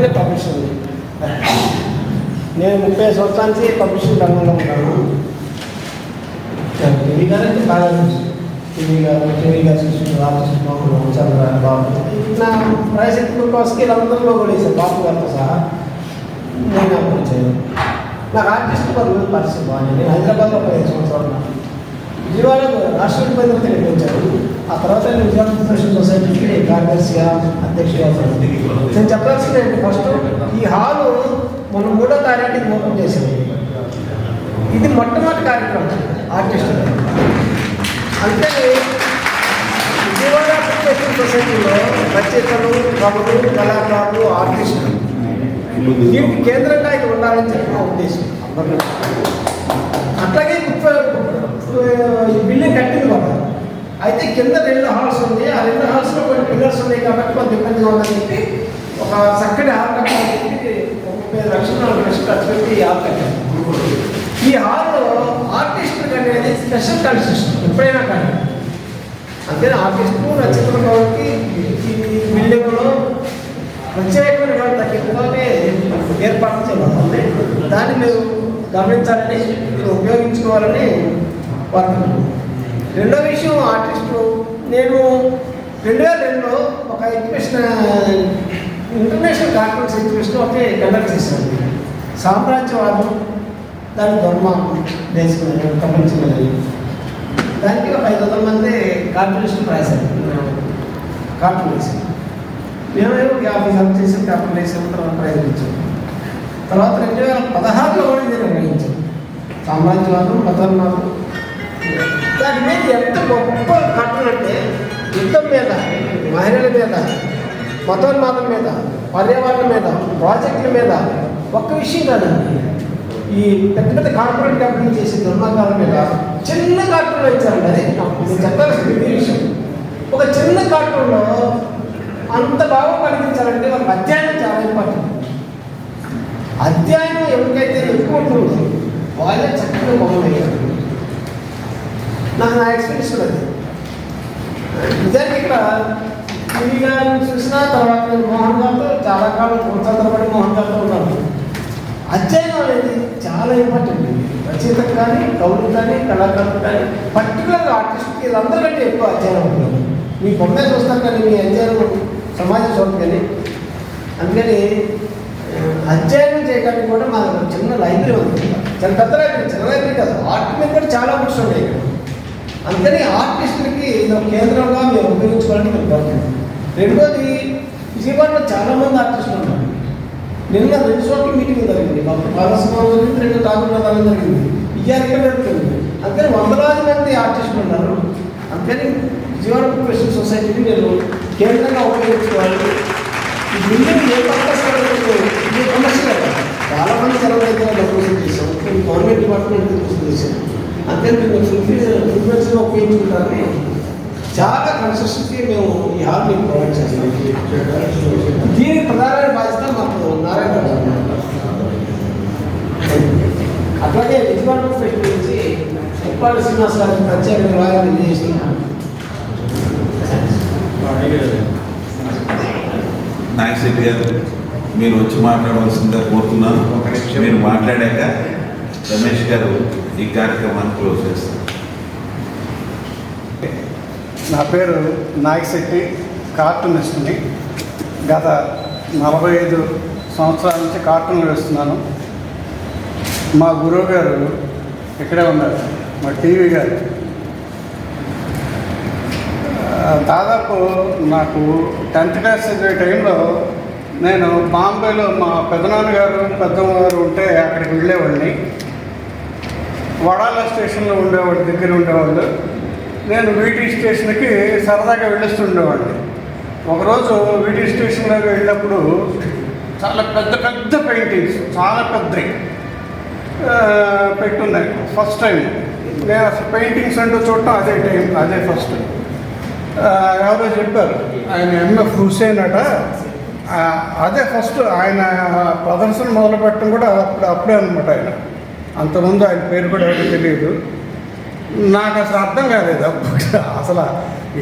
రంగంలోనే పబ్లిషింగ్. నేను ముప్పై సంవత్సరానికి పబ్లిషింగ్ రంగంలో ఉన్నాను. టీవీ గారంటే బాగా టీవీ గారు టీవీ గారు చూసిన రామకృష్ణబాబు చంద్ర బాబు. నా ప్రయశక్తులు కోసకి అందరిలో కూడా వేసాను బాబు గారితో సహా. నేను పరిచయం నాకు ఆర్టిస్ట్ పది పరిస్థితి బాగా నేను హైదరాబాద్లో పదిహేను సంవత్సరాలు ఉన్నాను. విజయవాడలో రాష్ట్రపతి పది మంది ఆ తర్వాత నేను విద్యార్థి ప్రొఫెషనల్ సొసైటీకి కార్యదర్శిగా అధ్యక్షుగా ఉన్నాను. నేను చెప్పాల్సింది ఏంటి ఫస్ట్ ఈ హాలు మనం మూడో తారీఖుకి ఓపెన్ చేసింది ఇది మొట్టమొదటి కార్యక్రమం ఆర్టిస్ట్ అంటే విజయవాడ ప్రొఫెషనల్ సొసైటీలో రచయితలు కవులు కళాకారులు ఆర్టిస్టులు దీనికి కేంద్రంగా ఇది ఉండాలని చెప్పి నా ఉద్దేశం అట్లాగే ఈ బిల్డింగ్ కట్టింది కదా అయితే కింద రెండు హాల్స్ ఉంది. ఆ రెండు హాల్స్లో కొన్ని పిల్లర్స్ ఉన్నాయి కాబట్టి కొంత ఇబ్బందిగా ఉందని చెప్పి ఒక చక్కటి హాల్ కట్టాలని ముప్పై లక్షలు నాలుగు లక్షలు ఖర్చు పెట్టి ఈ హాల్ కట్టాను ఈ హాల్లో ఆర్టిస్ట్ అనేది స్పెషల్ కన్స్ట్రక్షన్ ఎప్పుడైనా కానీ. అంతే ఆర్టిస్టు రచయితలు కాబట్టి ఈ బిల్డింగ్లో ప్రత్యేకమైన తగ్గింపుగానే ఏర్పాటు చేయబడుతుంది దాన్ని మీరు గమనించాలని మీరు ఉపయోగించుకోవాలని కోరుతున్నాను. రెండో విషయం ఆర్టిస్టు నేను రెండు వేల రెండులో ఒక ఎగ్జిబిషన్ ఇంటర్నేషనల్ కాన్ఫరెన్స్ ఎగ్జిబిషన్ ఒకటి కండక్ట్ చేశాను. సామ్రాజ్యవాదం దాని దుర్మార్గం దేశం ప్రపంచంలో దానికి ఒక ఐదు వందల మంది కాంపిటీషన్ రాశారు. కార్టూన్ మేమేమో యాభై సార్లు చేసి కార్టూన్ వేసాం తర్వాత ప్రైజ్ ఇచ్చాం తర్వాత రెండు వేల పదహారులో కూడా నేను నిర్వహించాను సామ్రాజ్యవాదం మతోన్మాదం దాని మీద ఎంత గొప్ప కట్టనంటే అంటే యుద్ధం మీద మహిళల మీద మతోన్మాదం మీద పర్యావరణం మీద ప్రాజెక్టుల మీద ఒక్క విషయం కాదండి ఈ పెద్ద పెద్ద కార్పొరేట్ కంపెనీ చేసే దుర్మార్గాల మీద చిన్న కార్టూన్లో ఇచ్చారండి. అది నేను విషయం. ఒక చిన్న కార్టూన్లో అంత బాగా కలిగించాలంటే మనకు అధ్యయనం చాలా ఇంపార్టెంట్. అధ్యయనం ఎవరికైతే ఎక్కువ ఉంటుందో వాళ్ళే చక్కగా బొమ్మలు నాకు నా ఎక్స్పీరియన్స్ ఉన్నది అది నిజానికి ఇక్కడ టీవీ గారిని చూసిన తర్వాత నేను మోహన్ గారితో చాలా కాలం సంవత్సరాల మోహన్ గారితో ఉన్నాను. అధ్యయనం అనేది చాలా ఇంపార్టెంట్ రచయితకు కానీ కవులకు కానీ కళాకారులు కానీ పర్టికులర్గా ఆర్టిస్ట్కి వీళ్ళందరికంటే ఎక్కువ అధ్యయనం ఉంటుంది. మీ బొమ్మే చూస్తాను కానీ మీ అధ్యయనం సమాజం చూడదు కానీ. అందుకని అధ్యయనం చేయడానికి కూడా మాకు చిన్న లైబ్రరీ ఉంది. చాలా పెద్ద లైబ్రరీ చిన్న లైబ్రరీ కాదు. ఆర్ట్ మీద కూడా చాలా బుక్స్ ఉన్నాయి ఇక్కడ. అందుకని ఆర్టిస్టులకి ఇది ఒక కేంద్రంగా మేము ఉపయోగించుకోవాలని మేము కోరుతున్నాం. రెండోది విజయవాడలో చాలామంది ఆర్టిస్టులు ఉన్నారు. నిన్న రెండు చోట్ల మీటింగ్ జరిగింది. డాక్టర్ బాలసుబ్రహ్మణ్యం జరిగింది రెండు ఠాకూర్ ప్రధానం జరిగింది. ఇయ్యాలి ఇక్కడ జరుగుతుంది. అందుకని వందలాది మంది ఆర్టిస్టులు ఉన్నారు. అందుకని విజయవాడ ప్రొఫెషనల్ సొసైటీని నేను కేంద్రంగా ఉపయోగించుకోవాలి. ఈ బిల్డింగ్ ఏ పర్పస్ ఇది కమర్షియల్ చాలా మంది సెలవు దగ్గర డబ్బులు చేశాం గవర్నమెంట్ డిపార్ట్మెంట్ కోసం చేసాం అందుకని మేము ఫుల్ఫిల్స్గా ఉపయోగించుకుంటారని చాలా కన్స్ట్రక్షన్కి మేము ఈ హాల్ని ప్రొవైడ్ చేస్తాం. దీనికి ప్రధానమైన బాధ్యత మాకు నారాయణ గారు. అట్లాగే విజయవాడ ఫెస్ట్ నుంచి ఉప్పాడు శ్రీనివాస్ గారికి ప్రత్యేక నిర్వహణ చేసి నాగశెట్టి గారు మీరు వచ్చి మాట్లాడవలసిందిగా కోరుతున్నాను. మీరు మాట్లాడాక రమేష్ గారు ఈ కార్యక్రమాన్ని క్లోజ్ చేస్తాను నా పేరు నాగశెట్టి కార్టూనిస్ట్ని. గత నలభై ఐదు సంవత్సరాల నుంచి కార్టూన్లు వేస్తున్నాను. మా గురువు గారు ఇక్కడే ఉన్నారు మా టీవీ గారు. దాదాపు నాకు టెన్త్ క్లాస్ చదివే టైంలో నేను బాంబేలో మా పెదనాన్నగారు పెద్దమ్మగారు ఉంటే అక్కడికి వెళ్ళేవాడిని. వడాల స్టేషన్లో ఉండేవాడు దగ్గర ఉండేవాళ్ళు. నేను వీటీ స్టేషన్కి సరదాగా వెళ్ళొస్తుండేవాడిని ఒకరోజు వీటీ స్టేషన్లోకి వెళ్ళినప్పుడు చాలా పెద్ద పెద్ద పెయింటింగ్స్ చాలా పెద్దవి పెట్టున్నాయి. First time. నేను అసలు పెయింటింగ్స్ అంటూ చూడటం అదే టైం అదే ఫస్ట్. ఎవరో చెప్పారు ఆయన ఎంఎఫ్ హుసేన్ అట. అదే ఫస్ట్ ఆయన ప్రదర్శన మొదలుపెట్టడం కూడా అప్పుడు అప్పుడే అనమాట ఆయన. అంతకుముందు ఆయన పేరు కూడా ఎవరికి తెలియదు. నాకు అసలు అర్థం కాలేదు అసలు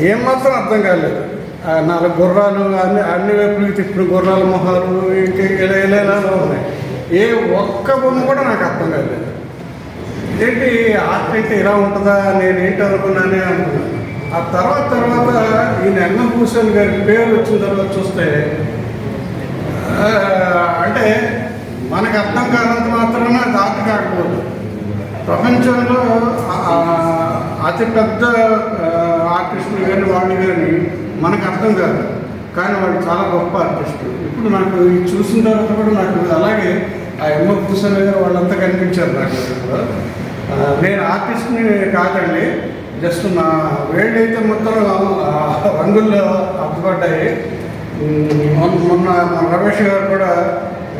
ఏం మాత్రం అర్థం కాలేదు. నాలుగు గుర్రాలు అన్ని అన్ని వైపులకి తిప్పిన గుర్రాల మొహాలు ఇంక ఇలా ఇలా ఇలా ఉన్నాయి. ఏ ఒక్క బొమ్మ కూడా నాకు అర్థం కాలేదు. ఏంటి ఆర్ట్ అయితే ఇలా ఉంటుందా? నేను ఏంటి అనుకున్నానే అనుకున్నాను ఆ తర్వాత తర్వాత ఈయన అన్నభూషణ్ గారి పేరు వచ్చిన తర్వాత చూస్తే అంటే మనకు అర్థం కానంత మాత్రాన దాటి కాకపోదు ప్రపంచంలో అతిపెద్ద ఆర్టిస్టులు కానీ వాళ్ళు కానీ మనకు అర్థం కాదు. కానీ వాళ్ళు చాలా గొప్ప ఆర్టిస్టులు ఇప్పుడు నాకు ఇది చూసిన తర్వాత కూడా నాకు అలాగే ఆ ఎమ్మ భూషణ్ గారు వాళ్ళంతా కనిపించారు నాకు నేను ఆర్టిస్ట్ని కాదండి జస్ట్ నా వేళ్ళైతే మొత్తం రంగుల్లో అప్పుపడ్డాయి మొన్న మొన్న మన రమేష్ గారు కూడా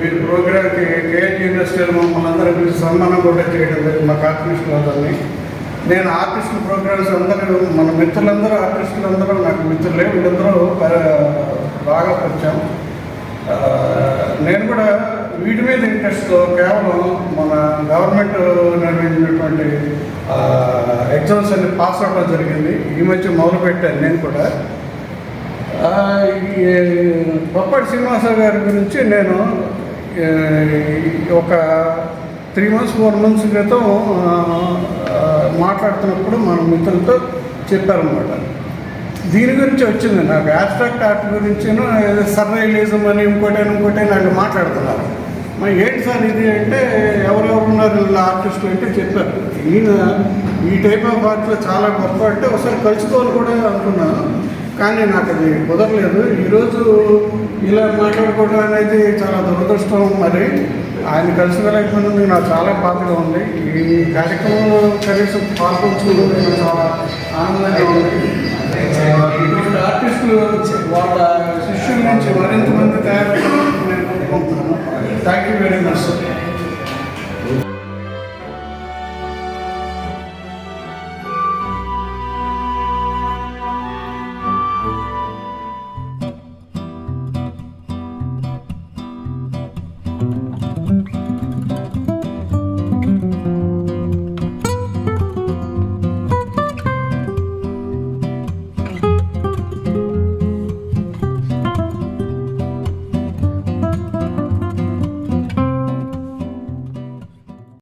వీరి ప్రోగ్రామ్కి కేఎల్ యూనివర్సిటీలో మమ్మల్ని అందరూ పిలిచి సన్మానం కూడా చేయడం జరిగింది మా ఆర్టిస్టులు అందరినీ నేను ఆర్టిస్టుల ప్రోగ్రామ్స్ అందరూ మన మిత్రులందరూ ఆర్టిస్టులందరూ నాకు మిత్రులే వీళ్ళందరూ బాగా పరిచయం. నేను కూడా వీటి మీద ఇంట్రెస్ట్తో కేవలం మన గవర్నమెంట్ నిర్వహించినటువంటి ఎగ్జామ్స్ అన్ని పాస్ అవ్వడం జరిగింది. ఈ మధ్య మొదలు పెట్టాను నేను కూడా. బొప్పటి శ్రీనివాసరావు గారి గురించి నేను ఒక త్రీ మంత్స్ ఫోర్ మంత్స్ క్రితం మాట్లాడుతున్నప్పుడు మన మిత్రులతో చెప్పారనమాట దీని గురించి వచ్చింది. నాకు యాబ్స్ట్రాక్ట్ ఆర్ట్ గురించి సర్రైలిజం అని ఇంకోటి అని ఇంకోటి అని వాళ్ళు మాట్లాడుతున్నారు. మరి ఏంటి సార్ ఇది అంటే ఎవరెవరు ఉన్నారు వీళ్ళ ఆర్టిస్టులు అంటే చెప్పారు. ఈయన ఈ టైప్ ఆఫ్ ఆర్ట్లో చాలా గొప్ప అంటే ఒకసారి కలుసుకోవాలి కూడా అనుకున్నాను. కానీ నాకు అది కుదరలేదు. ఈరోజు ఇలా మాట్లాడుకోవడం అనేది చాలా దురదృష్టం మరి. ఆయన కలుసుకోలేకపోయినందుకు నాకు చాలా బాధగా ఉంది. ఈ కార్యక్రమంలో కనీసం పాల్గొంచుకున్నందుకు నేను చాలా ఆనందంగా ఉంది. ఇటువంటి ఆర్టిస్టులు వాళ్ళ శిష్యుల నుంచి మరింత మంది తయారు నేను కోరుకుంటున్నాను. Thank you very much sir